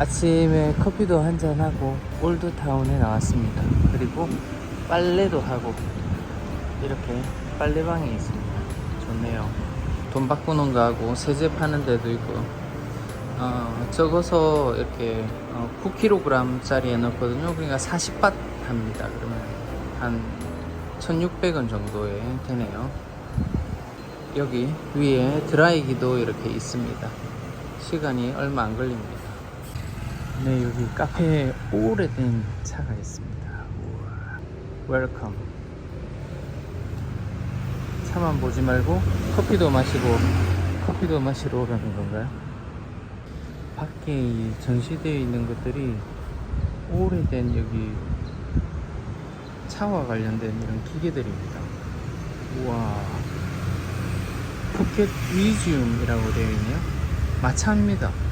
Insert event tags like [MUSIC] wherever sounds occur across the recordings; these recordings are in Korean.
아침에 커피도 한잔하고 올드타운에 나왔습니다. 그리고 빨래도 하고 이렇게 빨래방이 있습니다. 좋네요. 돈 바꾸는 거 하고 세제 파는 데도 있고 어, 적어서 이렇게 어, 9kg짜리에 넣거든요. 그러니까 40밭 합니다. 그러면 한 1,600원 정도에 되네요. 여기 위에 드라이기도 이렇게 있습니다. 시간이 얼마 안 걸립니다. 네, 여기 카페에 오래된 차가 있습니다. 우와. 웰컴. 차만 보지 말고 커피도 마시고 커피도 마시러 오라는 건가요? 밖에 이 전시되어 있는 것들이 오래된 여기 차와 관련된 이런 기계들입니다. 우와. 푸켓 뮤지엄이라고 되어 있네요. 마차입니다.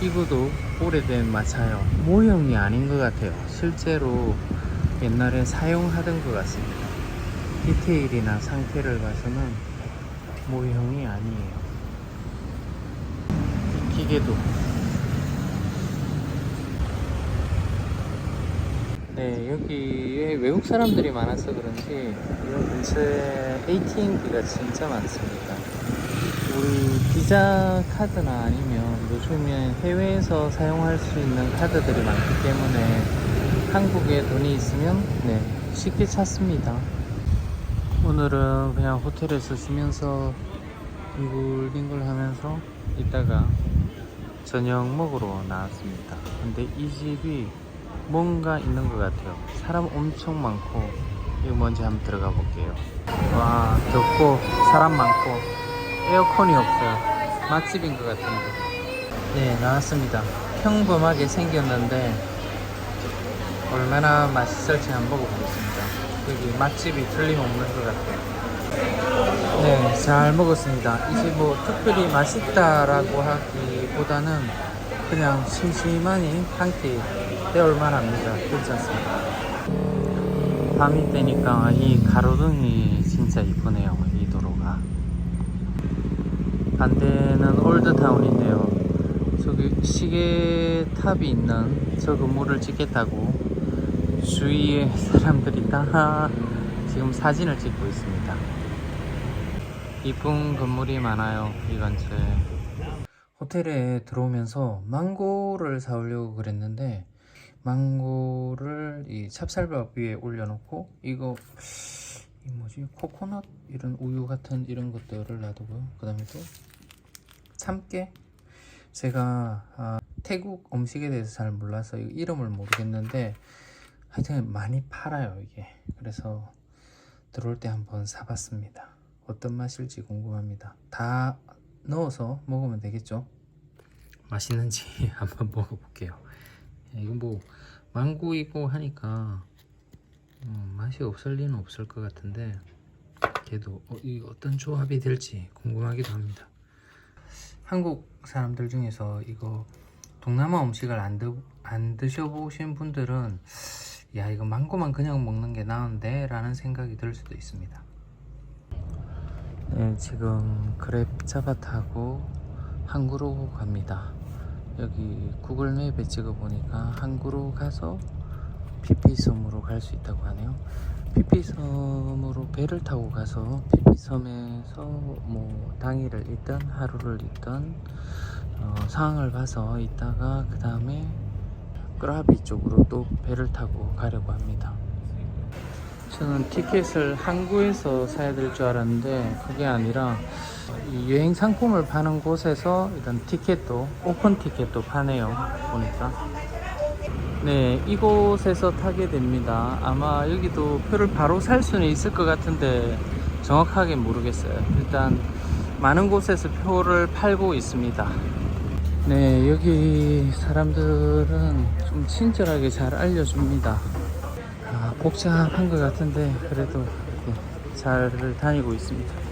이거도 오래된 마차요. 모형이 아닌 것 같아요. 실제로 옛날에 사용하던 것 같습니다. 디테일이나 상태를 봐서는 모형이 아니에요. 이 기계도. 네, 여기에 외국 사람들이 많아서 그런지 이 근처에 ATM기가 진짜 많습니다. 우리 비자 카드나 아니면 요즘에 해외에서 사용할 수 있는 카드들이 많기 때문에 한국에 돈이 있으면 네, 쉽게 찾습니다. 오늘은 그냥 호텔에서 쉬면서 뒹굴뒹굴 하면서 이따가 저녁 먹으러 나왔습니다. 근데 이 집이 뭔가 있는 것 같아요. 사람 엄청 많고 이거 뭔지 한번 들어가 볼게요. 와 덥고 사람 많고 에어컨이 없어요. 맛집인 것 같은데. 네 나왔습니다. 평범하게 생겼는데 얼마나 맛있을지 한번 먹어보겠습니다. 여기 맛집이 틀림없는 것 같아요. 네, 잘 먹었습니다. 이제 뭐 특별히 맛있다라고 하기보다는 그냥 심심하니 한끼 때울 만합니다. 괜찮습니다. 밤이 되니까 이 가로등이 진짜 이쁘네요. 반대는 올드타운인데요. 저기 시계탑이 있는 저 건물을 찍겠다고 주위에 사람들이 다 지금 사진을 찍고 있습니다. 이쁜 건물이 많아요. 이 근처에. 호텔에 들어오면서 망고를 사오려고 그랬는데 망고를 이 찹쌀밥 위에 올려놓고 이거 이 뭐지 코코넛 이런 우유 같은 이런 것들을 놔두고요. 그 다음에 또 참깨. 제가 아, 태국 음식에 대해서 잘 몰라서 이 이름을 모르겠는데 하여튼 많이 팔아요 이게. 그래서 들어올 때 한번 사봤습니다. 어떤 맛일지 궁금합니다. 다 넣어서 먹으면 되겠죠? 맛있는지 [LAUGHS] 한번 먹어볼게요. 이건 뭐 망고이고 하니까 음, 맛이 없을 리는 없을 것 같은데 그래도 어, 이 어떤 조합이 될지 궁금하기도 합니다 한국 사람들 중에서 이거 동남아 음식을 안, 드, 안 드셔보신 분들은 야 이거 망고만 그냥 먹는 게 나은데? 라는 생각이 들 수도 있습니다. 네 지금 그랩 잡아 타고 항구로 갑니다. 여기 구글 맵에 찍어 보니까 항구로 가서 피피섬으로 갈 수 있다고 하네요 피피섬으로 배를 타고 가서 피피섬에서 뭐 당일을 있든 하루를 있든 어, 상황을 봐서 있다가 그 다음에 끄라비 쪽으로 또 배를 타고 가려고 합니다. 저는 티켓을 항구에서 사야 될 줄 알았는데 그게 아니라 이 여행 상품을 파는 곳에서 일단 티켓도 오픈 티켓도 파네요 보니까 네 이곳에서 타게 됩니다. 아마 여기도 표를 바로 살 수는 있을 것 같은데 정확하게 모르겠어요. 일단 많은 곳에서 표를 팔고 있습니다. 네 여기 사람들은 좀 친절하게 잘 알려줍니다. 아, 복잡한 것 같은데 그래도 잘 다니고 있습니다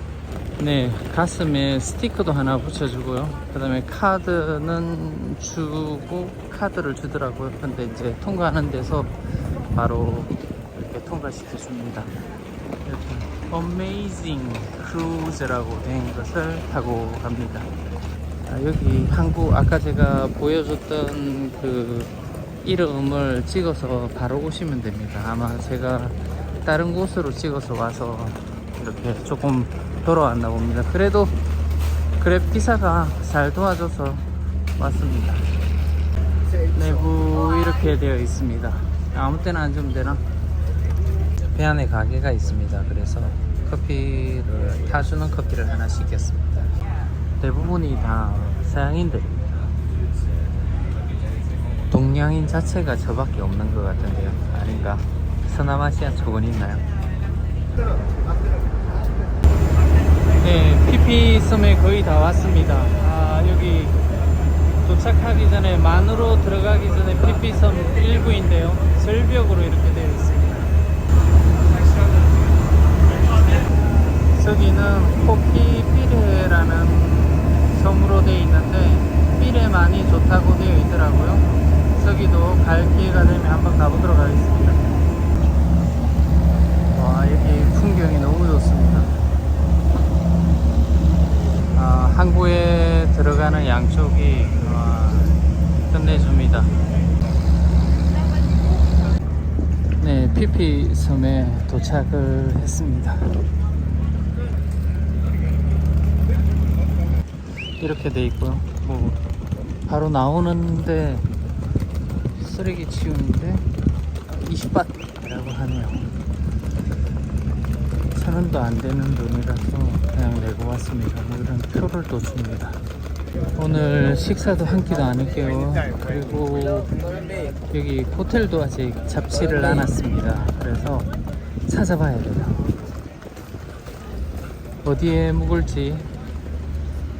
네 가슴에 스티커도 하나 붙여주고요. 그 다음에 카드는 주고 카드를 주더라고요. 근데 이제 통과하는 데서 바로 이렇게 통과시켜 줍니다. 이렇게 Amazing Cruise라고 된 것을 타고 갑니다. 아, 여기 한국 아까 제가 보여줬던 그 이름을 찍어서 바로 오시면 됩니다. 아마 제가 다른 곳으로 찍어서 와서 이렇게 조금 돌아왔나 봅니다. 그래도 그랩 기사가 잘 도와줘서 왔습니다. 내부 이렇게 되어 있습니다. 아무 때나 앉으면 되나? 배 안에 가게가 있습니다. 그래서 커피를 타주는 커피를 하나 시켰습니다. 대부분이 다 서양인들입니다. 동양인 자체가 저밖에 없는 것 같은데요. 아닌가? 서남아시아 쪽은 있나요? 네, PP 섬에 거의 다 왔습니다. 아, 여기 도착하기 전에 만으로 들어가기 전에 PP 섬 일부인데요. 절벽으로 이렇게 되어 있습니다. 저기는 코키피레라는 섬으로 되어 있는데 피레만이 좋다고 되어 있더라고요. 저기도 갈 기회가 되면 한번 가보도록 하겠습니다. 와 여기 풍경이 너무 좋습니다. 아, 항구에 들어가는 양쪽이 와, 끝내줍니다. 네, 피피 섬에 도착을 했습니다. 이렇게 돼 있고요. 뭐 바로 나오는데 쓰레기 치우는데 20바트라고 하네요. 천 원도 안 되는 돈이라서 그냥 내고 왔습니다. 뭐 이런 표를 또 줍니다. 오늘 식사도 한 끼도 안 했고요. 그리고 여기 호텔도 아직 잡지를 않았습니다. 그래서 찾아봐야 돼요. 어디에 묵을지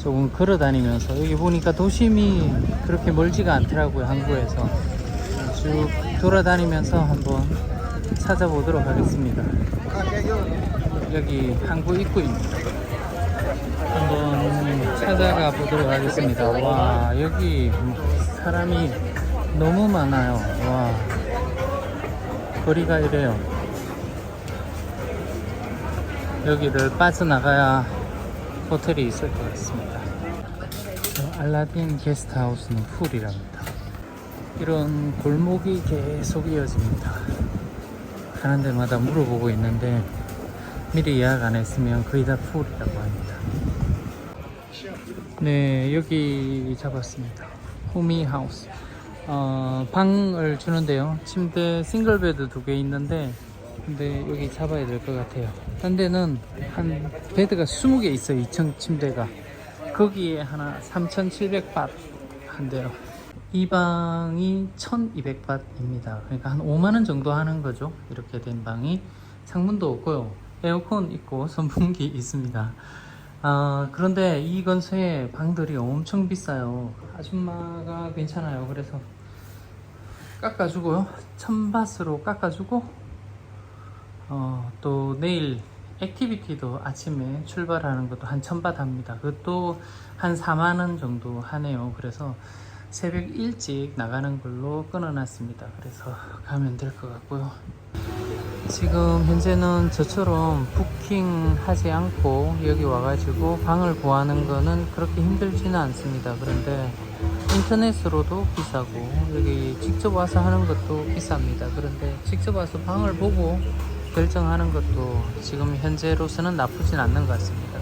조금 걸어 다니면서 여기 보니까 도심이 그렇게 멀지가 않더라고요 항구에서 쭉 돌아다니면서 한번 찾아보도록 하겠습니다 여기 항구 입구입니다 한번 찾아가 보도록 하겠습니다 와 여기 사람이 너무 많아요 와 거리가 이래요 여기를 빠져나가야 호텔이 있을 것 같습니다. 저 알라딘 게스트하우스는 풀이랍니다. 이런 골목이 계속 이어집니다. 가는 데마다 물어보고 있는데 미리 예약 안 했으면 거의 다 풀이라고 합니다. 네, 여기 잡았습니다. 호미 하우스. 어, 방을 주는데요. 침대 싱글베드 두 개 있는데 근데 여기 잡아야 될 것 같아요. 딴 데는 한 베드가 20개 있어요. 2층 침대가. 거기에 하나 3,700밭 한대요. 이 방이 1,200밭입니다. 그러니까 한 5만 원 정도 하는 거죠. 이렇게 된 방이 창문도 없고요. 에어컨 있고 [LAUGHS] 선풍기 있습니다. 아, 그런데 이 건설의 방들이 엄청 비싸요. 아줌마가 괜찮아요. 그래서 깎아주고요. 천밭으로 깎아주고 어, 또 내일 액티비티도 아침에 출발하는 것도 한 천밭 합니다. 그것도 한 4만원 정도 하네요. 그래서 새벽 일찍 나가는 걸로 끊어놨습니다. 그래서 가면 될 것 같고요. 지금 현재는 저처럼 부킹 하지 않고 여기 와가지고 방을 구하는 거는 그렇게 힘들지는 않습니다. 그런데 인터넷으로도 비싸고 여기 직접 와서 하는 것도 비쌉니다. 그런데 직접 와서 방을 보고 결정하는 것도 지금 현재로서는 나쁘진 않는 것 같습니다.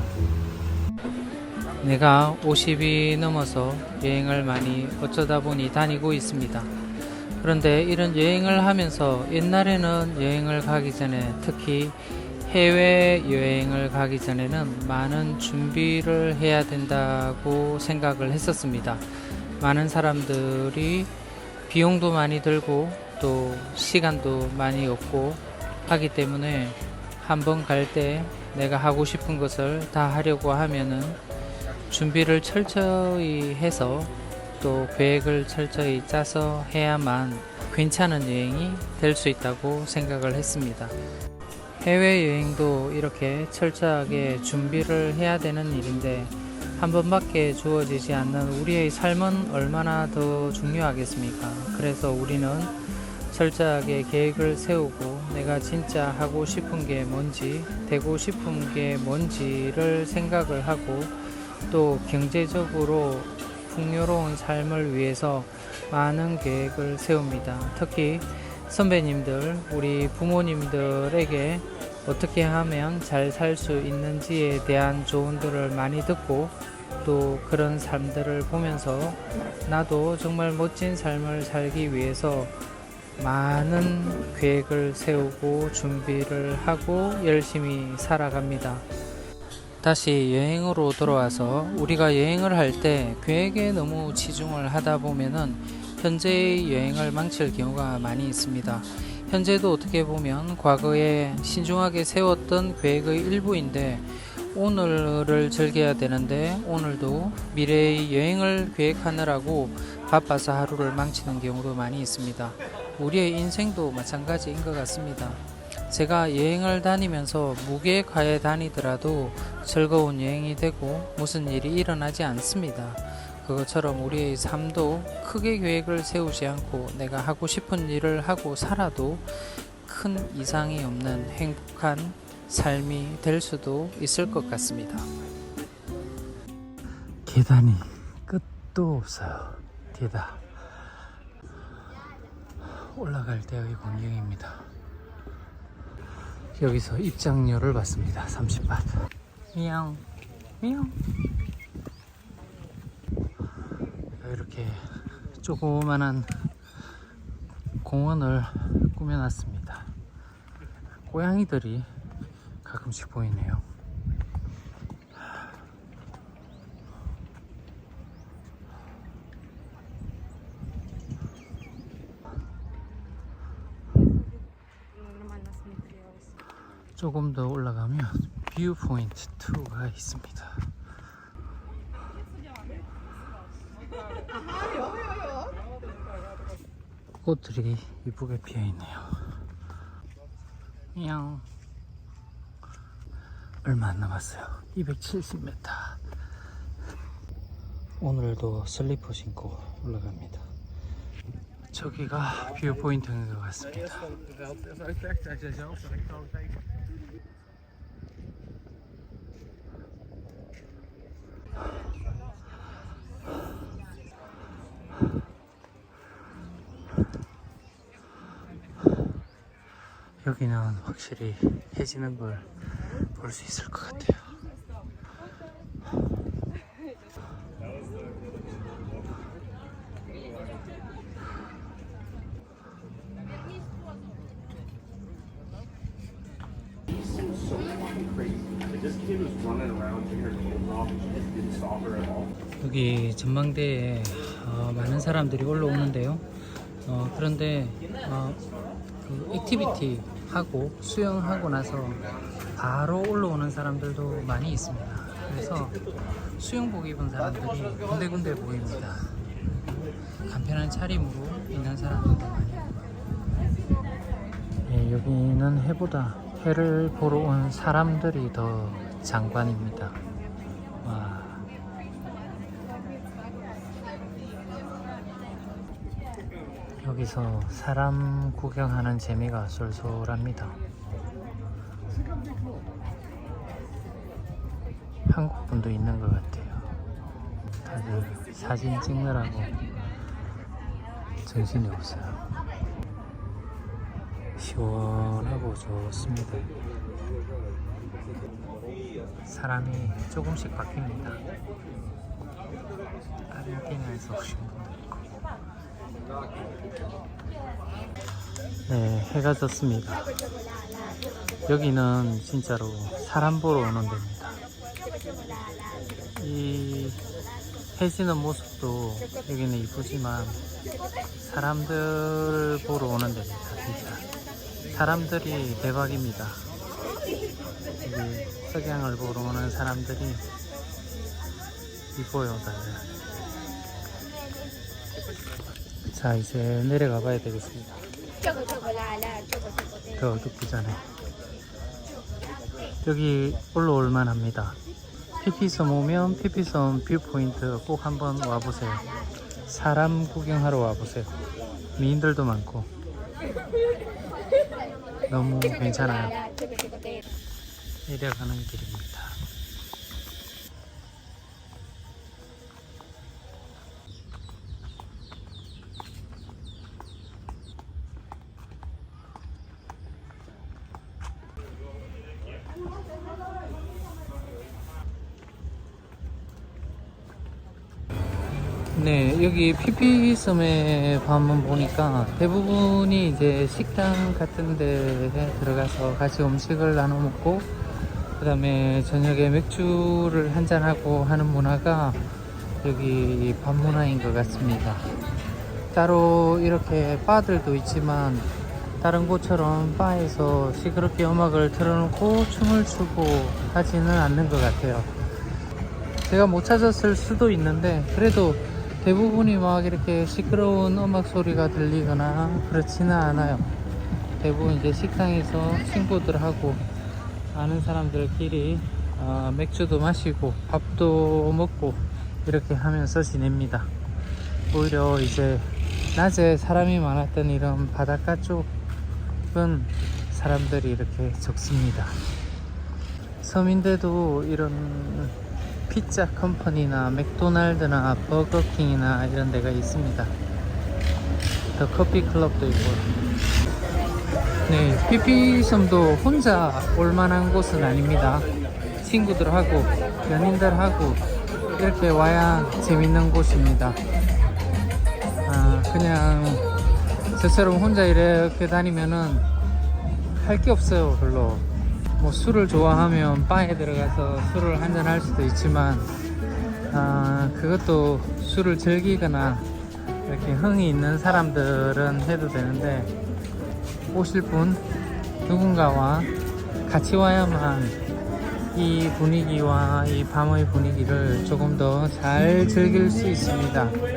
내가 50이 넘어서 여행을 많이 어쩌다 보니 다니고 있습니다. 그런데 이런 여행을 하면서 옛날에는 여행을 가기 전에 특히 해외 여행을 가기 전에는 많은 준비를 해야 된다고 생각을 했었습니다. 많은 사람들이 비용도 많이 들고 또 시간도 많이 없고 하기 때문에 한번 갈 때 내가 하고 싶은 것을 다 하려고 하면은 준비를 철저히 해서 또 계획을 철저히 짜서 해야만 괜찮은 여행이 될 수 있다고 생각을 했습니다. 해외여행도 이렇게 철저하게 준비를 해야 되는 일인데 한 번밖에 주어지지 않는 우리의 삶은 얼마나 더 중요하겠습니까? 그래서 우리는 철저하게 계획을 세우고 내가 진짜 하고 싶은 게 뭔지, 되고 싶은 게 뭔지를 생각을 하고 또 경제적으로 풍요로운 삶을 위해서 많은 계획을 세웁니다. 특히 선배님들, 우리 부모님들에게 어떻게 하면 잘 살 수 있는지에 대한 조언들을 많이 듣고 또 그런 삶들을 보면서 나도 정말 멋진 삶을 살기 위해서 많은 계획을 세우고 준비를 하고 열심히 살아갑니다. 다시 여행으로 돌아와서 우리가 여행을 할 때 계획에 너무 치중을 하다 보면은 현재의 여행을 망칠 경우가 많이 있습니다. 현재도 어떻게 보면 과거에 신중하게 세웠던 계획의 일부인데 오늘을 즐겨야 되는데 오늘도 미래의 여행을 계획하느라고 바빠서 하루를 망치는 경우도 많이 있습니다. 우리의 인생도 마찬가지인 것 같습니다. 제가 여행을 다니면서 무계획하에 다니더라도 즐거운 여행이 되고 무슨 일이 일어나지 않습니다. 그것처럼 우리의 삶도 크게 계획을 세우지 않고 내가 하고 싶은 일을 하고 살아도 큰 이상이 없는 행복한 삶이 될 수도 있을 것 같습니다. 계단이 끝도 없어요. 뒤다 올라갈 때의 광경입니다. 여기서 입장료를 받습니다. 30바 미양, 미양. 이렇게 조그만한 공원을 꾸며놨습니다. 고양이들이 가끔씩 보이네요. 조금 더 올라가면 뷰 포인트 2가 있습니다. 꽃들이 이쁘게 피어 있네요. 냥 얼마 안 남았어요. 270m. 오늘도 슬리퍼 신고 올라갑니다. 저기가 뷰 포인트인 것 같습니다. 여기는 확실히 해지는 걸 볼 수 있을 것 같아요. 여기 전망대에 어, 많은 사람들이 올라오는데요. 어, 그런데 어, 그 액티비티 하고 수영하고 나서 바로 올라오는 사람들도 많이 있습니다. 그래서 수영복 입은 사람들이 군데군데 보입니다. 간편한 차림으로 있는 사람들도 많이 예, 여기는 해보다 해를 보러 온 사람들이 더 장관입니다. 여기서 사람 구경하는 재미가 쏠쏠합니다. 한국 분도 있는 것 같아요. 다들 사진 찍느라고 정신이 없어요. 시원하고 좋습니다. 사람이 조금씩 바뀝니다. 아르헨티나에서 오신 분도 있고. 네, 해가 졌습니다. 여기는 진짜로 사람 보러 오는 데입니다. 이 해지는 모습도 여기는 이쁘지만 사람들 보러 오는 데입니다. 진짜 사람들이 대박입니다. 여기 석양을 보러 오는 사람들이 이뻐요 다들. 자 이제 내려가 봐야 되겠습니다. 더 어둡기 전에 여기 올라올 만합니다. 피피섬 오면 피피섬 뷰포인트 꼭 한번 와보세요. 사람 구경하러 와보세요. 미인들도 많고 너무 괜찮아요. 내려가는 길입니다. 네, 여기 PP 섬에 한번 보니까 대부분이 이제 식당 같은 데에 들어가서 같이 음식을 나눠 먹고 그 다음에 저녁에 맥주를 한잔하고 하는 문화가 여기 밤 문화인 것 같습니다. 따로 이렇게 바들도 있지만 다른 곳처럼 바에서 시끄럽게 음악을 틀어놓고 춤을 추고 하지는 않는 것 같아요. 제가 못 찾았을 수도 있는데 그래도 대부분이 막 이렇게 시끄러운 음악 소리가 들리거나 그렇지는 않아요. 대부분 이제 식당에서 친구들하고 아는 사람들끼리 어, 맥주도 마시고 밥도 먹고 이렇게 하면서 지냅니다. 오히려 이제 낮에 사람이 많았던 이런 바닷가 쪽은 사람들이 이렇게 적습니다. 섬인데도 이런 피자 컴퍼니나 맥도날드나 버거킹이나 이런 데가 있습니다. 더 커피 클럽도 있고. 네, 피피섬도 혼자 올 만한 곳은 아닙니다. 친구들하고 연인들하고 이렇게 와야 재밌는 곳입니다. 아, 그냥 저처럼 혼자 이렇게 다니면은 할 게 없어요, 별로. 뭐 술을 좋아하면 바에 들어가서 술을 한잔 할 수도 있지만, 아, 그것도 술을 즐기거나 이렇게 흥이 있는 사람들은 해도 되는데, 오실 분 누군가와 같이 와야만 이 분위기와 이 밤의 분위기를 조금 더 잘 즐길 수 있습니다.